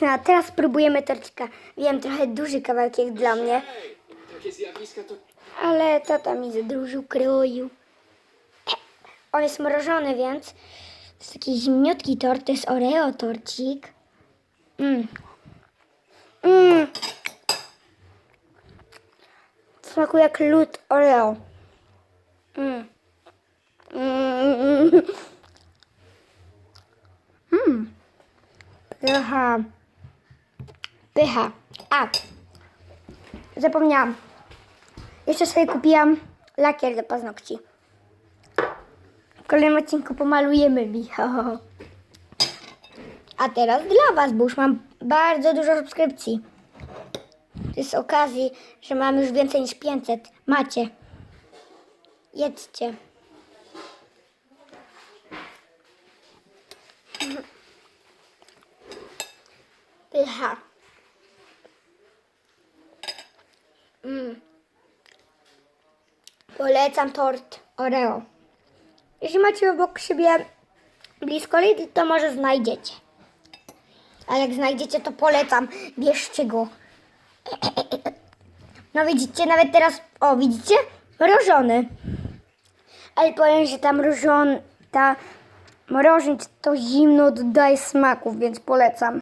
No, a teraz spróbujemy torcika. Wiem, trochę duży kawałek jak dla mnie, ale tata mi za dużo kroił. On jest mrożony, więc to jest taki zimniutki tort, to jest Oreo torcik. Mm. Mm. Smakuje jak lód Oreo. Mm. Mm. Mm. Pycha. Pycha. A. Zapomniałam. Jeszcze sobie kupiłam lakier do paznokci. W kolejnym odcinku pomalujemy mi. A teraz dla Was, bo już mam bardzo dużo subskrypcji. To jest okazji, że mam już więcej niż 500. Macie. Jedzcie. Pycha. Mm. Polecam tort Oreo. Jeśli macie obok siebie blisko Lidl, to może znajdziecie. A jak znajdziecie, to polecam. Bierzcie go. No widzicie, nawet teraz, o widzicie? Mrożony. Ale powiem, że ta mrożon, ta mrożąc to zimno dodaje smaków, więc polecam.